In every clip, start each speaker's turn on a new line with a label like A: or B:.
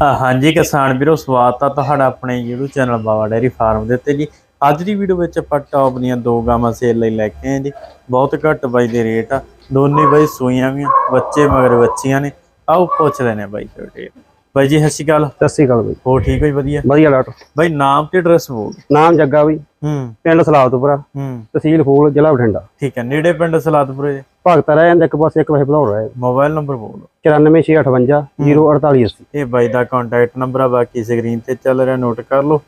A: ਹਾਂਜੀ ਕਿਸਾਨ ਵੀਰੋ ਸਵਾਗਤ ਆ ਤੁਹਾਡਾ ਆਪਣੇ YouTube channel Bawa dairy farm ਦੇ ਉੱਤੇ ਜੀ। ਅੱਜ ਦੀ ਵੀਡੀਓ ਵਿੱਚ ਆਪਾਂ ਟੌਪ ਦੀਆਂ ਦੋ ਗਾਵਾਂ ਸੇਲ ਲਈ ਲੈ ਕੇ ਆਏ ਜੀ। ਬਹੁਤ ਘੱਟ ਬਾਈ ਦੇ ਰੇਟ ਆ। ਦੋਨੇ ਬਾਈ ਸੂਈਆਂ ਵੀ ਆ, ਬੱਚੇ ਮਗਰ ਬੱਚੀਆਂ ਨੇ। ਆਓ ਪੁੱਛ ਲੈਣੇ ਬਾਈ ਤੁਹਾਡੇ ਬਾਈ ਜੀ ਸਤਿ ਸ਼੍ਰੀ ਅਕਾਲ।
B: ਸਤਿ ਸ੍ਰੀ ਅਕਾਲ ਬਈ।
A: ਹੋ ਠੀਕ ਹੋਈ ਵਧੀਆ?
B: ਵਧੀਆ ਡਾਕਟਰ।
A: ਬਾਈ ਨਾਮ ਤੇ ਐਡਰੈਸ ਬੋਲ
B: ਨਾਮ ਜੱਗਾ ਬਈ।
A: ਹੂੰ।
B: ਪਿੰਡ ਸਲਾਵਤਪੁਰਾ
A: ਹੂੰ।
B: ਤਹਿਸੀਲ ਫੂਲ ਜ਼ਿਲ੍ਹਾ ਬਠਿੰਡਾ।
A: ਠੀਕ ਹੈ ਨੇੜੇ ਪਿੰਡ ਸਲਾਦਪੁਰੇ
B: ਭਗਤ ਰਹਿ ਜਾਂਦਾ ਇੱਕ ਪਾਸੇ ਇੱਕ ਪਾਸੇ ਭਦੌੜ ਰਹੇ
A: ਮੋਬਾਈਲ ਨੰਬਰ ਬੋਲ।
B: 94658 04880
A: ਇਹ ਬਾਈ ਦਾ ਕੰਟੈਕਟ ਨੰਬਰ ਆ ਬਾਕੀ ਸਕਰੀਨ ਤੇ ਚੱਲ ਰਿਹਾ ਨੋਟ ਕਰ ਲਓ।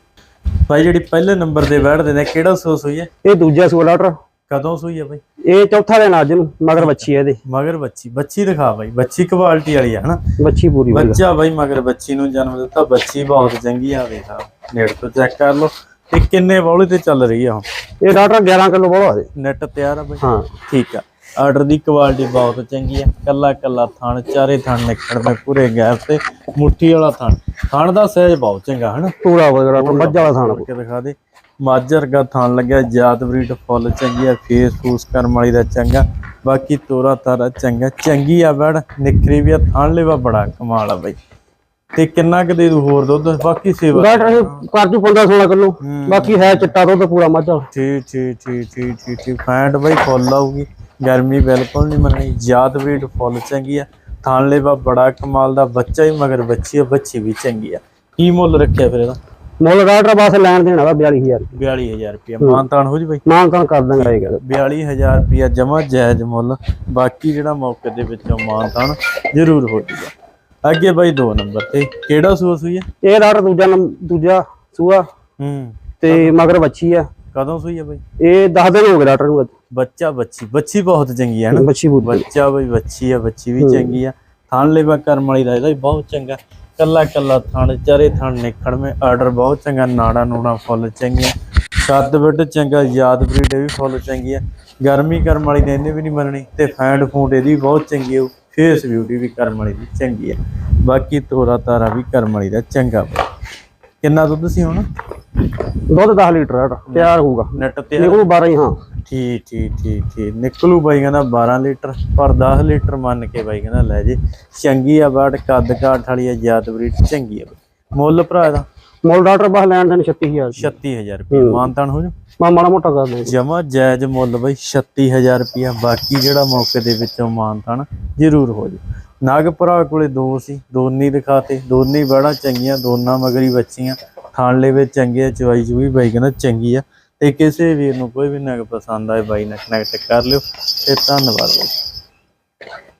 A: ਬਾਈ ਜਿਹੜੀ ਪਹਿਲੇ ਨੰਬਰ ਤੇ ਬੈਠਦੇ ਨੇ ਕਿਹੜਾ ਸੋਸ ਹੋਈ ਹੈ?
B: ਇਹ ਦੂਜਾ ਸੂਆ ਡਾਕਟਰ।
A: ਕਦੋਂ ਸੂਈ ਹੈ ਬਾਈ?
B: ਇਹ ਚੌਥਾ ਦਿਨ ਅੱਜ ਨੂੰ ਮਗਰ ਬੱਚੀ ਹੈ ਇਹਦੇ।
A: ਮਗਰ ਬੱਚੀ ਬੱਚੀ ਦਿਖਾ ਬਾਈ ਬੱਚੀ ਕੁਆਲਿਟੀ ਵਾਲੀ ਆ ਹਨਾ?
B: ਬੱਚੀ ਪੂਰੀ
A: ਬੱਚਾ ਬਾਈ ਮਗਰ ਬੱਚੀ ਨੂੰ ਜਨਮ ਦਿੱਤਾ ਬੱਚੀ ਬਹੁਤ ਚੰਗੀ ਆ ਵੇਖਾ ਨੇੜ ਤੋਂ ਚੈੱਕ ਕਰ ਲਓ। ਤੇ ਕਿੰਨੇ ਬੌਲੇ ਤੇ ਚੱਲ ਰਹੀ ਆ ਹੁਣ?
B: ਇਹ ਡਾਕਟਰ 11 ਕਿਲੋ ਬੋਲਾ ਦੇ
A: ਨੈਟ ਤਿਆਰ ਆ ਬਾਈ?
B: ਹਾਂ।
A: ਠੀਕ ਆ। ਆਰਡਰ ਦੀ ਕੁਆਲਿਟੀ ਬਹੁਤ ਚੰਗੀ ਆ ਕੱਲਾ ਕੱਲਾ ਥਣ ਚਾਰੇ ਥਣ ਨਿਕਲਦੇ ਪੂਰੇ ਗੈਪ ਤੇ। ਮੁੱਠੀ ਵਾਲਾ ਥਣ। ਥਣ ਦਾ ਸਾਈਜ਼ ਬਹੁਤ ਚੰਗਾ ਹਨਾ?
B: ਪੂਰਾ ਡਾਕਟਰ ਮੱਝ ਵਾਲਾ ਥਾਣਾ
A: ਕਰਕੇ ਦਿਖਾ ਦੇ। ਮੱਝ ਵਰਗਾ ਥਣ ਲੱਗਿਆ ਜਾਤ ਬਰੀਡ ਫੁੱਲ ਚੰਗੀ ਆ ਫੇਸ ਫੂਸ ਕਰਮ ਵਾਲੀ ਦਾ ਚੰਗਾ। ਬਾਕੀ ਤੋਰਾ ਤਾਰਾ ਚੰਗਾ। ਚੰਗੀ ਆ ਬੜ ਨਿਕਰੀ ਵੀ ਆ ਥਣ ਲੈਵਾ ਬੜਾ ਕਮਾਲ ਆ ਬਾਈ। ਤੇ ਕਿੰਨਾ ਕੁ ਦੇ ਦੂ ਹੋਰ ਦੁੱਧ? ਬਾਕੀ ਸੇਵਾ
B: ਡਾਕਟਰ ਇਹ ਕਰ ਜੂ 15 16 ਕਿਲੋ। ਬਾਕੀ ਹੈ ਚਿੱਟਾ ਦੁੱਧ ਪੂਰਾ ਮੱਝ
A: ਠੀਕ ਠੀਕ ਠੀਕ ਠੀਕ ਠੀਕ। ਫੈਂਟ ਬਾਈ ਫੁੱਲ ਆਊਗੀ। ਗਰਮੀ ਬਿਲਕੁਲ ਨਹੀਂ ਮੰਨਣੀ ਜਾਤ ਬਰੀਡ ਫੁੱਲ ਚੰਗੀ ਆ ਥਣ ਲੈਵਾ ਬੜਾ ਕਮਾਲ ਦਾ ਬੱਚਾ ਹੀ ਮਗਰ ਬੱਚੀ ਆ ਬੱਚੀ ਵੀ ਚੰਗੀ ਆ। ਕੀ ਮੁੱਲ ਰੱਖਿਆ ਫਿਰ ਇਹਦਾ?
B: ਮੁੱਲ ਡਾਕਟਰ ਬਸ ਲੈਣ ਦੇਣਾ ਵਾ 42000
A: 42000 ਰੁਪਏ ਮਾਨਤਾਨ ਹੋ। ਜੀ ਬਾਈ?
B: ਮਾਨ ਤਾਂ ਕਰ ਦਾਂਗਾ ਇਹ ਗੱਲ
A: 42000 ਰੁਪਇਆ ਜਮਾ ਜਾਇਜ਼ ਮੁੱਲ ਬਾਕੀ ਜਿਹੜਾ ਮੌਕੇ ਦੇ ਵਿੱਚੋਂ ਮਾਨਤਾਨ ਜ਼ਰੂਰ ਹੋ ਜੂਗਾ। ਅੱਗੇ ਬਾਈ ਦੋ ਨੰਬਰ ਤੇ ਕਿਹੜਾ ਸੂਸ ਹੋਈ ਹੈ
B: ਇਹ ਡਾਕਟਰ ਦੂਜਾ ਦੂਜਾ ਸੂਆ
A: ਹੂੰ।
B: ਤੇ ਮਗਰ ਬੱਚੀ ਆ।
A: ਕਦੋਂ ਸੂਈ ਹੈ ਬਾਈ?
B: ਇਹ 10 ਦਿਨ ਹੋ ਗਏ ਡਾਕਟਰ ਨੂੰ ਅੱਜ।
A: ਬੱਚਾ ਬੱਚੀ ਬੱਚੀ ਬਹੁਤ ਚੰਗੀ ਹੈ ਨਾ
B: ਬੱਚੀ ਪੂਰੀ
A: ਬੱਚਾ ਆ ਬੱਚੀ ਵੀ ਚੰਗੀ ਆ। ਥਣ ਲੈਵਾ ਕਰਮ ਵਾਲੀ ਦਾ ਇਹਦਾ ਵੀ ਬਹੁਤ ਚੰਗਾ। ਕੱਲਾ ਕੱਲਾ ਥਣ ਚਾਰੇ ਥਣ ਨਿਕੜਵੇਂ ਆਰਡਰ ਬਹੁਤ ਚੰਗਾ ਨਾੜਾ ਨੂੜਾ ਫੁੱਲ ਚੰਗੀਆਂ। ਛੱਦ ਬਿੱਟ ਚੰਗਾ ਯਾਦ ਬਰੀਡ ਵੀ ਫੁੱਲ ਚੰਗੀ ਆ। ਗਰਮੀ ਕਰਮ ਵਾਲੀ ਨੇ ਇਹਨੇ ਵੀ ਨਹੀਂ ਮੰਨਣੀ ਤੇ ਫੈਂਡ ਫੂਡ ਇਹਦੀ ਵੀ ਬਹੁਤ ਚੰਗੀ ਆ। ਫੇਸ ਬਿਊਟੀ ਵੀ ਕਰਮ ਵਾਲੀ ਦੀ ਚੰਗੀ ਆ। ਬਾਕੀ ਤੋਰਾ ਤਾਰਾ ਵੀ ਕਰਮ ਵਾਲੀ ਦਾ ਚੰਗਾ। ਕਿੰਨਾ ਦੁੱਧ ਸੀ ਹੁਣ?
B: ਦੁੱਧ 10 ਲੀਟਰ ਆ ਤਿਆਰ ਹੋਊਗਾ।
A: ਨੈਟ ਤੇ
B: ਨਿਕਲੂ 12 ਹੀ ਹਾਂ।
A: ਠੀਕ ਠੀਕ ਠੀਕ ਠੀਕ ਨਿਕਲੂ ਬਾਈ ਕਹਿੰਦਾ 12 ਲੀਟਰ ਪਰ 10 ਲੀਟਰ ਮੰਨ ਕੇ ਬਾਈ ਕਹਿੰਦਾ ਲੈ ਜੇ। ਚੰਗੀ ਆ ਬਾੜ ਕੱਦ ਕਾਠ ਵਾਲੀ ਆ ਜਾਤ ਬਰੀਡ ਚੰਗੀ ਆ ਮੁੱਲ ਭਰਾ ਦਾ
B: ਮੁੱਲ ਡਾਕਟਰ ਬਸ ਲੈਣ ਦੇਣ 36000
A: 36000 ਰੁਪਏ ਮਾਨਤਾਨ ਹੋ। ਜਾ
B: ਮੈਂ ਮਾੜਾ ਮੋਟਾ ਕਰ ਦੇ
A: ਜਮਾ ਜਾਇਜ਼ ਮੁੱਲ ਬਾਈ 36000 ਰੁਪਿਆ ਬਾਕੀ ਜਿਹੜਾ ਮੌਕੇ ਦੇ ਵਿੱਚੋਂ ਮਾਨਤਾਨ ਜ਼ਰੂਰ ਹੋ ਜਾ ਨਾਗ ਭਰਾ ਕੋਲੇ ਦੋ ਸੀ ਦੋਨੀ ਦਿਖਾਤੇ ਦੋਨੀ ਬੜਾ ਚੰਗੀਆਂ ਦੋਨਾਂ ਮਗਰੀ ਬੱਚੀਆਂ। ਖਾਣ ਲੈ ਵਿੱਚ ਚੰਗੇ ਚਵਾਈ ਚੂਈ ਬਾਈ ਕਹਿੰਦਾ ਚੰਗੀ ਆ। ਤੇ ਕਿਸੇ ਵੀਰ ਨੂੰ ਕੋਈ ਵੀ ਨਗ ਪਸੰਦ ਆਏ ਬਾਈ ਨਾਲ ਕਨੈਕਟ ਕਰ ਲਿਓ ਤੇ ਧੰਨਵਾਦ